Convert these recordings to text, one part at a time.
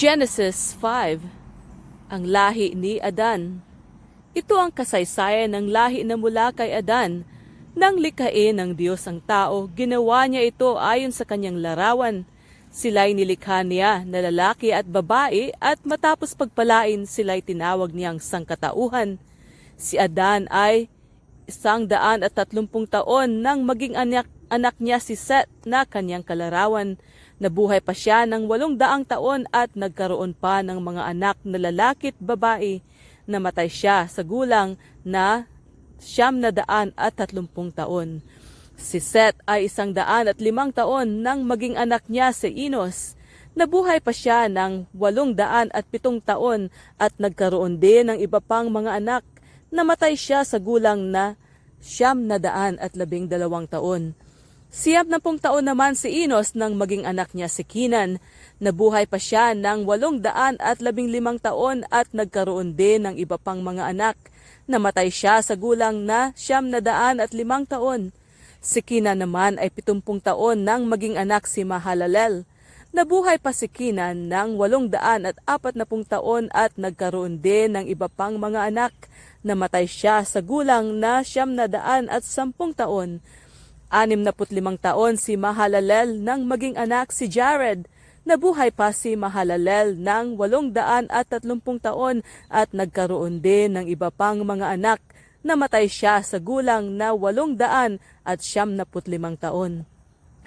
Genesis 5 Ang lahi ni Adan Ito ang kasaysayan ng lahi na mula kay Adan. Nang likhain ng Diyos ang tao, ginawa niya ito ayon sa kanyang larawan. Sila'y nilikha niya na lalaki at babae at matapos pagpalain sila'y tinawag niyang sangkatauhan. Si Adan ay isang daan at tatlumpung taon nang maging anak, anak niya si Seth na kanyang kalarawan. Nabuhay pa siya ng walong daang taon at nagkaroon pa ng mga anak na lalaki at babae. Namatay siya sa gulang na siyam na daan at tatlumpung taon. Si Seth ay isang daan at limang taon nang maging anak niya si Enos. Nabuhay pa siya ng walong daan at pitong taon at nagkaroon din ng iba pang mga anak. Namatay siya sa gulang na siyam na daan at labing dalawang taon. Siyam na pong taon naman si Enos nang maging anak niya si Kinan. Nabuhay pa siya ng walong daan at labing limang taon at nagkaroon din ng iba pang mga anak. Namatay siya sa gulang na siyam na daan at limang taon. Si Kinan naman ay pitumpung taon nang maging anak si Mahalalel. Nabuhay pa si Kinan ng walong daan at apat na pung taon at nagkaroon din ng iba pang mga anak. Namatay siya sa gulang na siyam na daan at sampung taon. Anim na putlimang taon si Mahalalel nang maging anak si Jared. Nabuhay pa si Mahalalel ng walong daan at tatlumpung taon at nagkaroon din ng iba pang mga anak. Namatay siya sa gulang na walong daan at siyam na putlimang taon.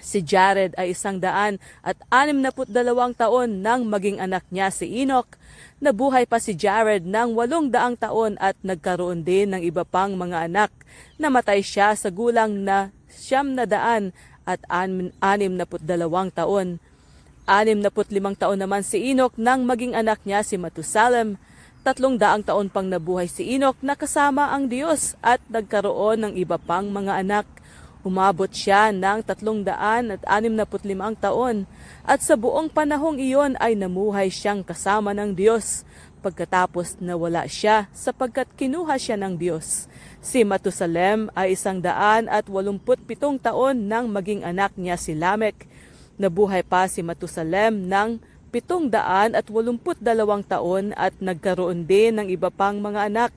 Si Jared ay isang daan at anim na dalawang taon nang maging anak niya si Enoch. Nabuhay pa si Jared ng walong daang taon at nagkaroon din ng iba pang mga anak. Namatay siya sa gulang na siyam na daan at anim, na dalawang taon. Anim na limang taon naman si Enoch nang maging anak niya si Matusalem. Tatlong daang taon pang nabuhay si Enoch na kasama ang Diyos at nagkaroon ng iba pang mga anak. Umabot siya ng tatlong daan at anim na limang taon at sa buong panahong iyon ay namuhay siyang kasama ng Diyos pagkatapos nawala siya sapagkat kinuha siya ng Diyos. Si Matusalem ay isang daan at walumput pitong taon nang maging anak niya si Lamek. Nabuhay pa si Matusalem ng pitong daan at walumput dalawang taon at nagkaroon din ng iba pang mga anak.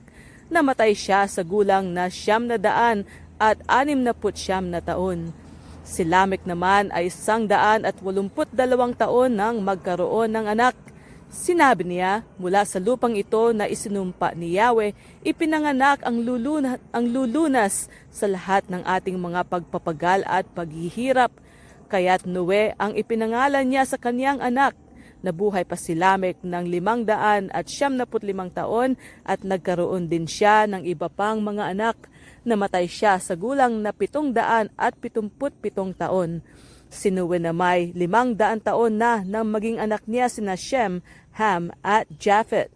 Namatay siya sa gulang na siyam na daan at anim na putsyam na taon. Si Lamek naman ay isang daan at walumput dalawang taon nang magkaroon ng anak. Sinabi niya, mula sa lupang ito na isinumpa ni Yahweh, ipinanganak ang, luluna, ang lulunas sa lahat ng ating mga pagpapagal at paghihirap. Kaya't Noe ang ipinangalan niya sa kaniyang anak. Nabuhay pa si Lamek ng limang daan at siyam na limang taon at nagkaroon din siya ng iba pang mga anak. Namatay siya sa gulang na pitong daan at pitumput pitong taon. Sinuwi na may limang daan taon na nang maging anak niya sina Shem, Ham at Japhet.